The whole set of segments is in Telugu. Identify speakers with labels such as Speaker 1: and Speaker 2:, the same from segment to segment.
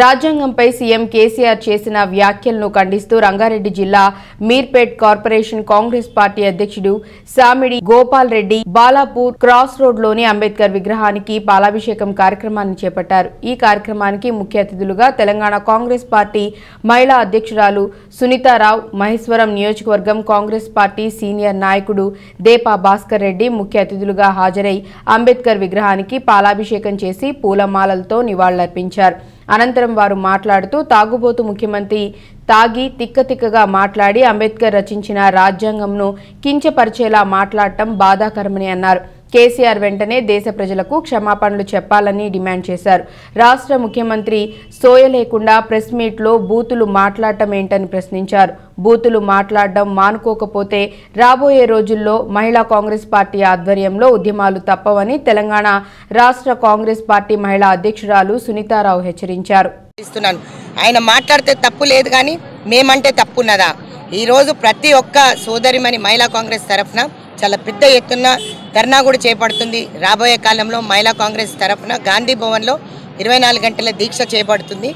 Speaker 1: రాజ్యాంగంపై సీఎం కేసీఆర్ చేసిన వ్యాఖ్యలను ఖండిస్తూ రంగారెడ్డి జిల్లా మీర్పేట్ కార్పొరేషన్ కాంగ్రెస్ పార్టీ అధ్యక్షుడు సామిడి గోపాల్ రెడ్డి బాలాపూర్ క్రాస్ రోడ్లోని అంబేద్కర్ విగ్రహానికి పాలాభిషేకం కార్యక్రమాన్ని చేపట్టారు. ఈ కార్యక్రమానికి ముఖ్య అతిథులుగా తెలంగాణ కాంగ్రెస్ పార్టీ మహిళా అధ్యక్షురాలు సునీతారావు మహేశ్వరం నియోజకవర్గం కాంగ్రెస్ పార్టీ సీనియర్ నాయకుడు దేపా భాస్కర్ రెడ్డి ముఖ్య అతిథులుగా హాజరై అంబేద్కర్ విగ్రహానికి పాలాభిషేకం చేసి పూలమాలలతో నివాళులర్పించారు. అనంతరం వారు మాట్లాడుతూ తాగుబోతు ముఖ్యమంత్రి తాగి తిక్కతిక్కగా మాట్లాడి అంబేద్కర్ రచించిన రాజ్యాంగంను కించపరిచేలా మాట్లాడటం బాధాకరమని అన్నారు. కేసీఆర్ వెంటనే దేశ ప్రజలకు క్షమాపణలు చెప్పాలని డిమాండ్ చేశారు. రాష్ట్ర ముఖ్యమంత్రి సోయ లేకుండా ప్రెస్ మీట్లో బూతులు మాట్లాడటం ఏంటని ప్రశ్నించారు. బూతులు మాట్లాడడం మానుకోకపోతే రాబోయే రోజుల్లో మహిళా కాంగ్రెస్ పార్టీ ఆధ్వర్యంలో ఉద్యమాలు తప్పవని తెలంగాణ రాష్ట్ర కాంగ్రెస్ పార్టీ మహిళా అధ్యక్షురాలు సునీతారావు హెచ్చరించారు.
Speaker 2: ఇస్తున్నాను. ఆయన మాట్లాడితే తప్పు లేదు కానీ మేమంటే తప్పున్నదా? ఈరోజు ప్రతి ఒక్క సోదరిమణి మహిళా కాంగ్రెస్ తరఫున చాలా పెద్ద ఎత్తున ధర్నా కూడా చేపడుతుంది. రాబోయే కాలంలో మహిళా కాంగ్రెస్ తరఫున గాంధీ భవన్లో ఇరవై నాలుగు గంటల దీక్ష చేపడుతుంది.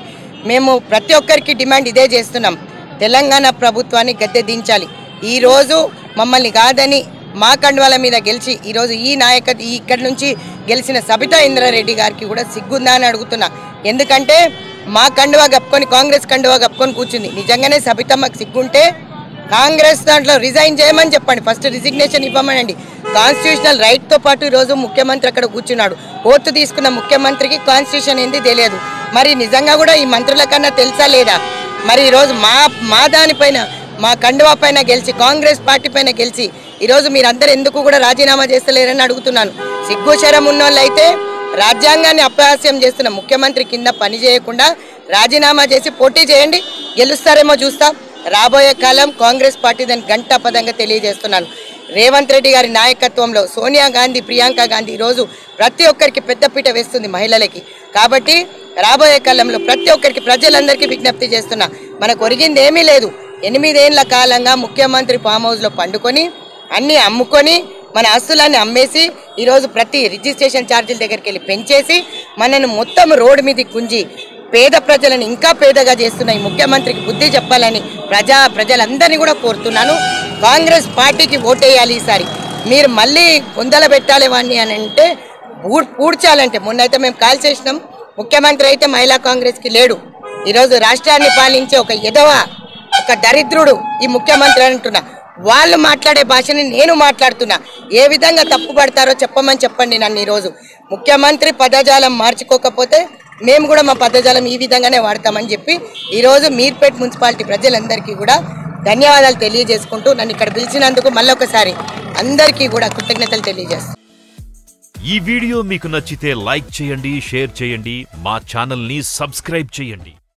Speaker 2: మేము ప్రతి ఒక్కరికి డిమాండ్ ఇదే చేస్తున్నాం. తెలంగాణ ప్రభుత్వాన్ని గద్దె దించాలి. ఈరోజు మమ్మల్ని కాదని మా కండువాల మీద గెలిచి ఈరోజు ఈ నాయక ఇక్కడి నుంచి గెలిచిన సబితా ఇంద్రారెడ్డి గారికి కూడా సిగ్గుందా అని అడుగుతున్నా. ఎందుకంటే మా కండువా కప్పుకొని కాంగ్రెస్ కండువా కప్పుకొని కూర్చుంది. నిజంగానే సబితమ్మకు సిగ్గుంటే కాంగ్రెస్ దాంట్లో రిజైన్ చేయమని చెప్పండి. ఫస్ట్ రిజిగ్నేషన్ ఇవ్వమనండి. కాన్స్టిట్యూషనల్ రైట్తో పాటు ఈరోజు ముఖ్యమంత్రి అక్కడ కూర్చున్నాడు. ఓతు తీసుకున్న ముఖ్యమంత్రికి కాన్స్టిట్యూషన్ ఏంది తెలియదు. మరి నిజంగా కూడా ఈ మంత్రుల కన్నా తెలుసా లేదా? మరి ఈరోజు మా మా దానిపైన మా కండువా పైన గెలిచి కాంగ్రెస్ పార్టీ పైన గెలిచి ఈరోజు మీరందరూ ఎందుకు కూడా రాజీనామా చేస్తలేరని అడుగుతున్నాను. సిగ్గుశరం ఉన్నోళ్ళైతే రాజ్యాంగాన్ని అపహాస్యం చేస్తున్న ముఖ్యమంత్రి కింద పని చేయకుండా రాజీనామా చేసి పోటీ చేయండి. గెలుస్తారేమో చూస్తాం. రాబోయే కాలం కాంగ్రెస్ పార్టీ దాన్ని గంట పదంగా తెలియజేస్తున్నాను. రేవంత్ రెడ్డి గారి నాయకత్వంలో సోనియా గాంధీ ప్రియాంక గాంధీ ఈరోజు ప్రతి ఒక్కరికి పెద్దపీట వేస్తుంది మహిళలకి. కాబట్టి రాబోయే కాలంలో ప్రతి ఒక్కరికి ప్రజలందరికీ విజ్ఞప్తి చేస్తున్నా మనకు ఒరిగింది ఏమీ లేదు. ఎనిమిదేళ్ళ కాలంగా ముఖ్యమంత్రి ఫామ్ హౌస్లో పండుకొని అన్నీ అమ్ముకొని మన ఆస్తులన్నీ అమ్మేసి ఈరోజు ప్రతి రిజిస్ట్రేషన్ ఛార్జీల దగ్గరికి వెళ్ళి పెంచేసి మనను మొత్తం రోడ్డు మీద గుంజి పేద ప్రజలను ఇంకా పేదగా చేస్తున్న ఈ ముఖ్యమంత్రికి బుద్ధి చెప్పాలని ప్రజా ప్రజలందరినీ కూడా కోరుతున్నాను. కాంగ్రెస్ పార్టీకి ఓటేయాలి ఈసారి. మీరు మళ్ళీ పొందల పెట్టాలి వాడిని అని అంటే పూడ్ పూడ్చాలంటే మొన్నైతే మేము కాల్ చేసినాం. ముఖ్యమంత్రి అయితే మహిళా కాంగ్రెస్కి లేడు. ఈరోజు రాష్ట్రాన్ని పాలించే ఒక ఎదవ ఒక దరిద్రుడు ఈ ముఖ్యమంత్రి అంటున్నా. వాళ్ళు మాట్లాడే భాషని నేను మాట్లాడుతున్నా. ఏ విధంగా తప్పు పడతారో చెప్పమని చెప్పండి నన్ను ఈరోజు. ముఖ్యమంత్రి పదజాలం మార్చుకోకపోతే మేము కూడా మా పదజాలం ఈ విధంగానే వాడతామని చెప్పి ఈరోజు మీర్పేట్ మున్సిపాలిటీ ప్రజలందరికీ కూడా ధన్యవాదాలు తెలియజేసుకుంటూ నన్ను ఇక్కడ పిలిచినందుకు మళ్ళొకసారి అందరికీ కూడా కృతజ్ఞతలు తెలియజేస్తాను
Speaker 3: ఈ వీడియో మీకు నచ్చితే లైక్ చేయండి షేర్ చేయండి మా ఛానల్ని సబ్స్క్రైబ్ చేయండి.